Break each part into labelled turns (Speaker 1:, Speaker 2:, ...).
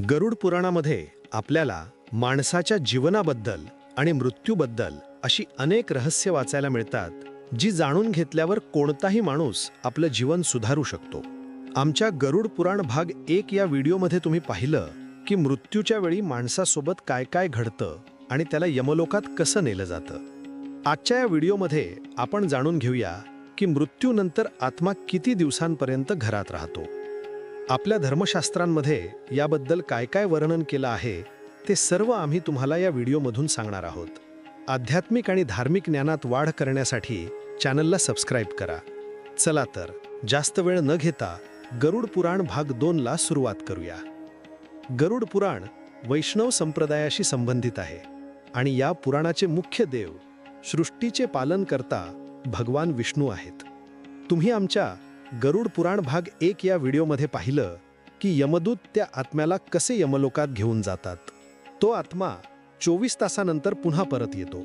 Speaker 1: गरुड पुराणामध्ये आपल्याला माणसाच्या जीवनाबद्दल आणि मृत्यूबद्दल अशी अनेक रहस्य वाचायला मिळतात जी जाणून घेतल्यावर कोणताही माणूस आपलं जीवन सुधारू शकतो. आमच्या गरुड पुराण भाग एक या व्हिडिओमध्ये तुम्ही पाहिलं की मृत्यूच्या वेळी माणसासोबत काय काय घडतं आणि त्याला यमलोकात कसं नेलं जातं. आजच्या या व्हिडिओमध्ये आपण जाणून घेऊया की मृत्यूनंतर आत्मा किती दिवसांपर्यंत घरात राहतो. आपल्या धर्मशास्त्रांमध्ये याबद्दल काय काय वर्णन केलं आहे ते सर्व आम्ही तुम्हाला या व्हिडिओमधून सांगणार आहोत. आध्यात्मिक आणि धार्मिक ज्ञानात वाढ करण्यासाठी चॅनलला सबस्क्राईब करा. चला तर जास्त वेळ न घेता गरुड पुराण भाग दोनला सुरुवात करूया. गरुड पुराण वैष्णव संप्रदायाशी संबंधित आहे आणि या पुराणाचे मुख्य देव सृष्टीचे पालन करता भगवान विष्णू आहेत. तुम्ही आमच्या गरुड पुराण भाग एक या व्हिडिओमध्ये पाहिलं की यमदूत त्या आत्म्याला कसे यमलोकात घेऊन जातात. तो आत्मा चोवीस तासानंतर पुन्हा परत येतो.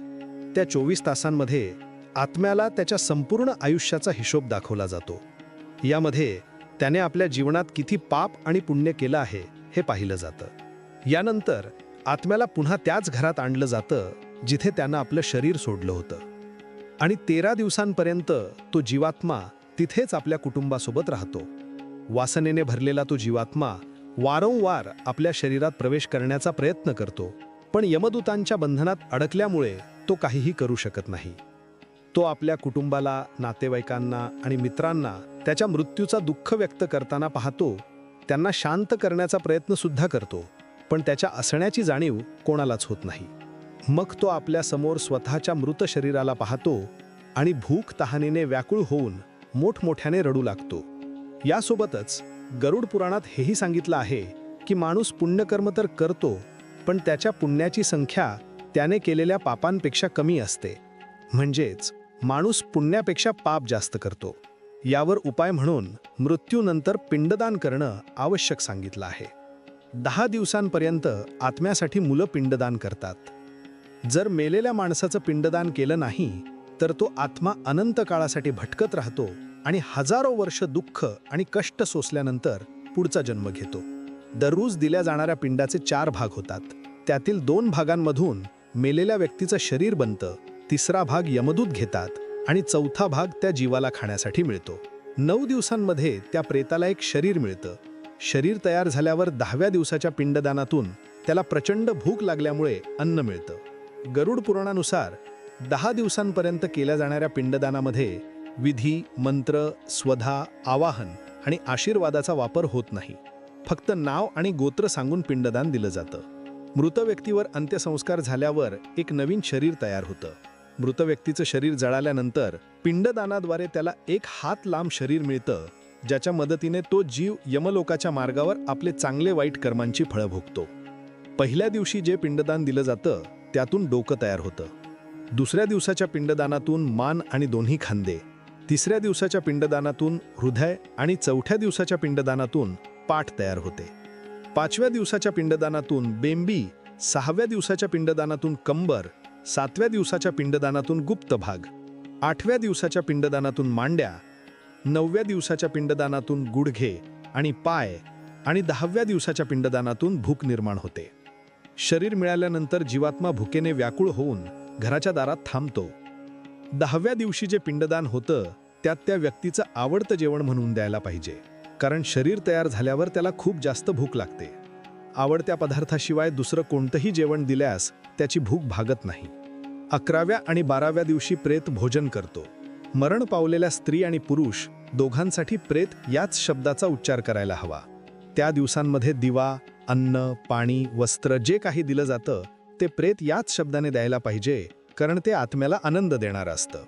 Speaker 1: त्या चोवीस तासांमध्ये आत्म्याला त्याच्या संपूर्ण आयुष्याचा हिशोब दाखवला जातो. यामध्ये त्याने आपल्या जीवनात किती पाप आणि पुण्य केलं आहे हे पाहिलं जातं. यानंतर आत्म्याला पुन्हा त्याच घरात आणलं जातं जिथे त्यानं आपलं शरीर सोडलं होतं. आणि तेरा दिवसांपर्यंत तो जीवात्मा तिथेच आपल्या कुटुंबासोबत राहतो. वासनेने भरलेला तो जीवात्मा वारंवार आपल्या शरीरात प्रवेश करण्याचा प्रयत्न करतो पण यमदूतांच्या बंधनात अडकल्यामुळे तो काहीही करू शकत नाही. तो आपल्या कुटुंबाला नातेवाईकांना आणि मित्रांना त्याच्या मृत्यूचा दुःख व्यक्त करताना पाहतो त्यांना शांत करण्याचा प्रयत्नसुद्धा करतो पण त्याच्या असण्याची जाणीव कोणालाच होत नाही. मग तो आपल्यासमोर स्वतःच्या मृत शरीराला पाहतो आणि भूक तहानेने व्याकुळ होऊन मोठमोठ्याने रडू लागतो. यासोबतच गरुड पुराणात हेही सांगितलं आहे की माणूस पुण्यकर्म तर करतो पण त्याच्या पुण्याची संख्या त्याने केलेल्या पापांपेक्षा कमी असते. म्हणजेच माणूस पुण्यापेक्षा पाप जास्त करतो. यावर उपाय म्हणून मृत्यूनंतर पिंडदान करणं आवश्यक सांगितलं आहे. दहा दिवसांपर्यंत आत्म्यासाठी मुलं पिंडदान करतात. जर मेलेल्या माणसाचं पिंडदान केलं नाही तर तो आत्मा अनंत काळासाठी भटकत राहतो आणि हजारो वर्ष दुःख आणि कष्ट सोसल्यानंतर पुढचा जन्म घेतो. दररोज दिल्या जाणाऱ्या पिंडाचे चार भाग होतात. त्यातील दोन भागांमधून मेलेल्या व्यक्तीचं शरीर बनतं तिसरा भाग यमदूत घेतात आणि चौथा भाग त्या जीवाला खाण्यासाठी मिळतो. नऊ दिवसांमध्ये त्या प्रेताला एक शरीर मिळतं. शरीर तयार झाल्यावर दहाव्या दिवसाच्या पिंडदानातून त्याला प्रचंड भूक लागल्यामुळे अन्न मिळतं. गरुड पुराणानुसार दहा दिवसांपर्यंत केल्या जाणाऱ्या पिंडदानामध्ये विधी मंत्र स्वधा आवाहन आणि आशीर्वादाचा वापर होत नाही. फक्त नाव आणि गोत्र सांगून पिंडदान दिलं जातं. मृत व्यक्तीवर अंत्यसंस्कार झाल्यावर एक नवीन शरीर तयार होतं. मृत व्यक्तीचं शरीर जळाल्यानंतर पिंडदानाद्वारे त्याला एक हात लांब शरीर मिळतं ज्याच्या मदतीने तो जीव यमलोकाच्या मार्गावर आपले चांगले वाईट कर्मांची फळं भोगतो. पहिल्या दिवशी जे पिंडदान दिलं जातं त्यातून डोकं तयार होतं. दुसऱ्या दिवसाच्या पिंडदानातून मान आणि दोन्ही खांदे तिसऱ्या दिवसाच्या पिंडदानातून हृदय आणि चौथ्या दिवसाच्या पिंडदानातून पाठ तयार होते. पाचव्या दिवसाच्या पिंडदानातून बेंबी सहाव्या दिवसाच्या पिंडदानातून कंबर सातव्या दिवसाच्या पिंडदानातून गुप्त भाग आठव्या दिवसाच्या पिंडदानातून मांड्या नवव्या दिवसाच्या पिंडदानातून गुडघे आणि पाय आणि दहाव्या दिवसाच्या पिंडदानातून भूक निर्माण होते. शरीर मिळाल्यानंतर जीवात्मा भुकेने व्याकुळ होऊन घराच्या दारात थांबतो. दहाव्या दिवशी जे पिंडदान होतं त्यात त्या व्यक्तीचं आवडतं जेवण म्हणून द्यायला पाहिजे. कारण शरीर तयार झाल्यावर त्याला खूप जास्त भूक लागते. आवडत्या पदार्थाशिवाय दुसरं कोणतंही जेवण दिल्यास त्याची भूक भागत नाही. अकराव्या आणि बाराव्या दिवशी प्रेत भोजन करतो. मरण पावलेल्या स्त्री आणि पुरुष दोघांसाठी प्रेत याच शब्दाचा उच्चार करायला हवा. त्या दिवसांमध्ये दिवा अन्न पाणी वस्त्र जे काही दिलं जातं ते प्रेत याच शब्दाने द्यायला पाहिजे कारण ते आत्म्याला आनंद देणारं असतं.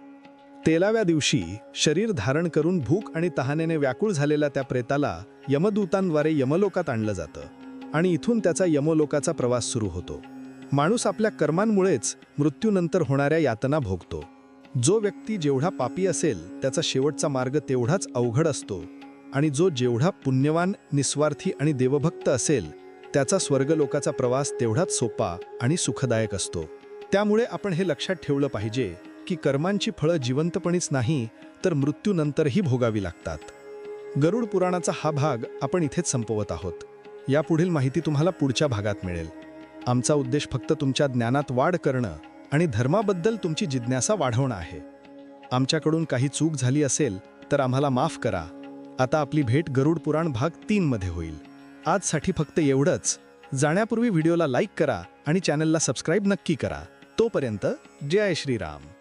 Speaker 1: तेलाव्या दिवशी शरीर धारण करून भूक आणि तहानेने व्याकुळ झालेल्या त्या प्रेताला यमदूतांद्वारे यमलोकात आणलं जातं आणि इथून त्याचा यमलोकाचा प्रवास सुरू होतो. माणूस आपल्या कर्मांमुळेच मृत्यूनंतर होणाऱ्या यातना भोगतो. जो व्यक्ती जेवढा पापी असेल त्याचा शेवटचा मार्ग तेवढाच अवघड असतो आणि जो जेवढा पुण्यवान निस्वार्थी आणि देवभक्त असेल त्याचा स्वर्गलोकाचा प्रवास तेवढाच सोपा आणि सुखदायक असतो. त्यामुळे आपण हे लक्षात ठेवलं पाहिजे की कर्मांची फळं जिवंतपणीच नाही तर मृत्यूनंतरही भोगावी लागतात. गरुड पुराणाचा हा भाग आपण इथेच संपवत आहोत.
Speaker 2: यापुढील माहिती तुम्हाला पुढच्या भागात मिळेल. आमचा उद्देश फक्त तुमच्या ज्ञानात वाढ करणं आणि धर्माबद्दल तुमची जिज्ञासा वाढवणं आहे. आमच्याकडून काही चूक झाली असेल तर आम्हाला माफ करा. आता आपली भेट गरुड पुराण भाग तीनमध्ये होईल. आजसाठी फक्त एवढंच. जाण्यापूर्वी व्हिडिओला लाईक करा आणि चॅनलला सबस्क्राईब नक्की करा. तोपर्यंत जय श्रीराम.